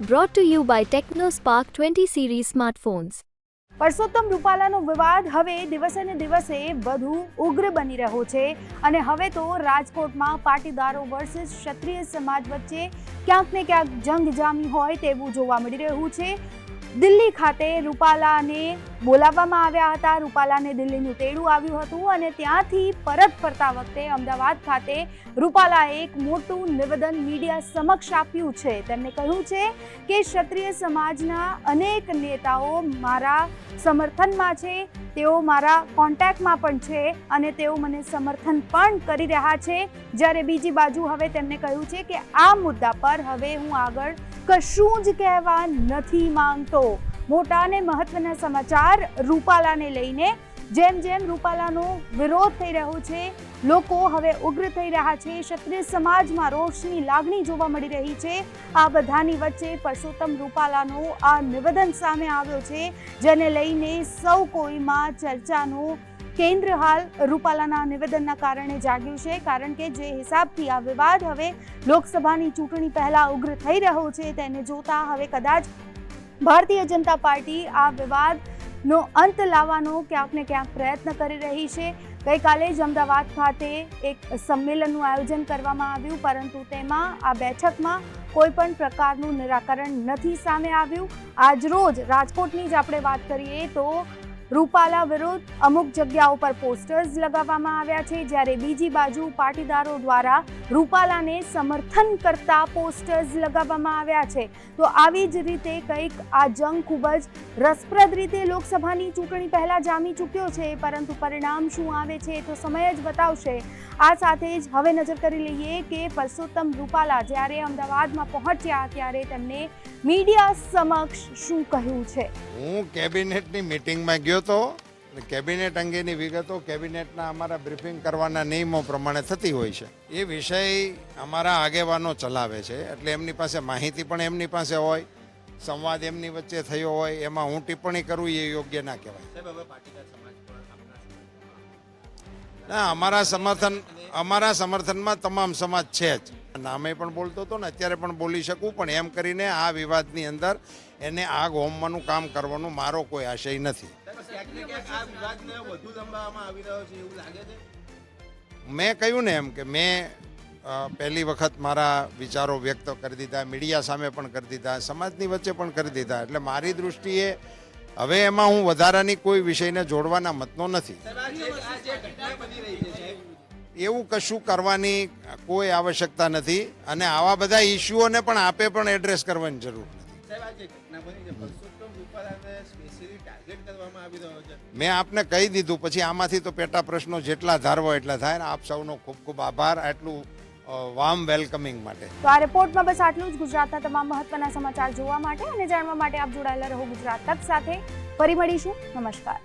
Brought to you by TechnoSpark 20 series smartphones. Parshottam રૂપાલાનો વિવાદ હવે દિવસે ને દિવસે વધુ ઉગ્ર બની રહ્યો છે અને હવે તો રાજકોટમાં પાટીદારો વર્સિસ ક્ષત્રિય સમાજ વચ્ચે ક્યાંક ને ક્યાંક જંગ જામી હોય તેવું જોવા મળી રહ્યું છે દિલ્હી ખાતે રૂપાલાને બોલાવવામાં આવ્યા હતા. રૂપાલાને દિલ્હીનું તેડું આવ્યું હતું અને ત્યાંથી પરત ફરતા વખતે અમદાવાદ ખાતે રૂપાલાએ એક મોટું નિવેદન મીડિયા સમક્ષ આપ્યું છે. તેમણે કહ્યું છે કે ક્ષત્રિય સમાજના અનેક નેતાઓ મારા સમર્થનમાં છે. તેઓ મારા કોન્ટેક્ટમાં પણ છે અને તેઓ મને સમર્થન પણ કરી રહ્યા છે. જ્યારે બીજી બાજુ હવે તેમણે કહ્યું છે કે આ મુદ્દા પર હવે હું આગળ કશું જ કહેવા નથી માંગતો. મોટા અને મહત્વના સમાચાર રૂપાલાને લઈને જેમ જેમ રૂપાલાનો વિરોધ થઈ રહ્યો છે, લોકો હવે ઉગ્ર થઈ રહ્યા છે. ક્ષત્રિય સમાજમાં રોષની લાગણી જોવા મળી રહી છે. આ બધાની વચ્ચે પરસોત્તમ રૂપાલાનો આ નિવેદન સામે આવ્યો છે, જેને લઈને સૌ કોઈમાં ચર્ચાનું કેન્દ્ર હાલ રૂપાલાના નિવેદનના કારણે જાગ્યું છે, કારણ કે જે હિસાબથી આ વિવાદ હવે લોકસભાની ચૂંટણી પહેલા ઉગ્ર થઈ રહ્યો છે, તેને જોતા હવે કદાચ ભારતીય જનતા પાર્ટી આ વિવાદનો અંત લાવવાનો ક્યાંક ને ક્યાંક પ્રયત્ન કરી રહી છે. ગઈકાલે જ અમદાવાદ ખાતે એક સંમેલનનું આયોજન કરવામાં આવ્યું, પરંતુ તેમાં આ બેઠકમાં કોઈ પણ પ્રકારનું નિરાકરણ નથી સામે આવ્યું. આજરોજ રાજકોટની જ આપણે વાત કરીએ તો રૂપાલા વિરુદ્ધ અમુક જગ્યાઓ પર પોસ્ટર્સ લગાવવામાં આવ્યા છે. જ્યારે બીજી બાજુ પાટીદારો દ્વારા રૂપાલાને સમર્થન કરતા પોસ્ટર્સ લગાવવામાં આવ્યા છે. તો આવી જ રીતે કંઈક આ જંગ ખૂબ જ રસપ્રદ રીતે લોકસભાની ચૂંટણી પહેલાં જામી ચૂક્યો છે. પરંતુ પરિણામ શું આવે છે તો સમય જ બતાવશે. આ સાથે જ હવે નજર કરી લઈએ કે પરસોત્તમ રૂપાલા જ્યારે અમદાવાદમાં પહોંચ્યા ત્યારે તેમણે મીડિયા સમક્ષ શું કહ્યું છે? હું કેબિનેટની મીટિંગમાં ગયો હતો કેબિનેટ અંગેની વિગતો કેબિનેટના અમારા બ્રીફિંગ કરવાના નિયમો પ્રમાણે થતી હોય છે. એ વિષય અમારા આગેવાનો ચલાવે છે. એટલે એમની પાસે માહિતી પણ એમની પાસે હોય સંવાદ એમની વચ્ચે થયો હોય એમાં હું ટિપ્પણી કરું એ યોગ્ય ના કહેવાય. ના અમારા સમર્થન અમારા સમર્થનમાં તમામ સમાજ છે જ. નામે પણ બોલતો હતો ને અત્યારે પણ બોલી શકું પણ એમ કરીને આ વિવાદની અંદર એને આગ હોમવાનું કામ કરવાનો મારો કોઈ આશય નથી. ક્યાંક ને ક્યાંક આ વિવાદને વધુ લંબાવવામાં આવી રહ્યો છે એવું લાગે છે? મેં કહ્યું ને એમ કે મેં પહેલી વખત મારા વિચારો વ્યક્ત કરી દીધા મીડિયા સામે પણ કરી દીધા સમાજની વચ્ચે પણ કરી દીધા. એટલે મારી દૃષ્ટિએ હવે એમાં હું વધારાની કોઈ વિષયને જોડવાના મતનો નથી. એવું કશું કરવાની કોઈ આવશ્યકતા નથી અને આવા બધા ઇસ્યુઓને પણ આપે પણ એડ્રેસ કરવાની જરૂર. આ જે ઘટના બની છે. પરસોત્તમ રૂપાલાને સ્પેશિયલી ટાર્ગેટ કરવામાં આવી રહ્યો છે? મેં આપને કહી દીધું પછી આમાંથી તો પેટા પ્રશ્નો જેટલા ધારવો એટલા થાય ને આપ સૌનો ખૂબ ખૂબ આભાર આટલું વામ વેલકમિંગ માટે. તો આ રિપોર્ટમાં બસ આટલું જ. ગુજરાતના તમામ મહત્વના સમાચાર જોવા માટે અને જાણવા માટે આપ જોડાયેલા રહો ગુજરાત તક સાથે. ફરી મળીશું. નમસ્કાર.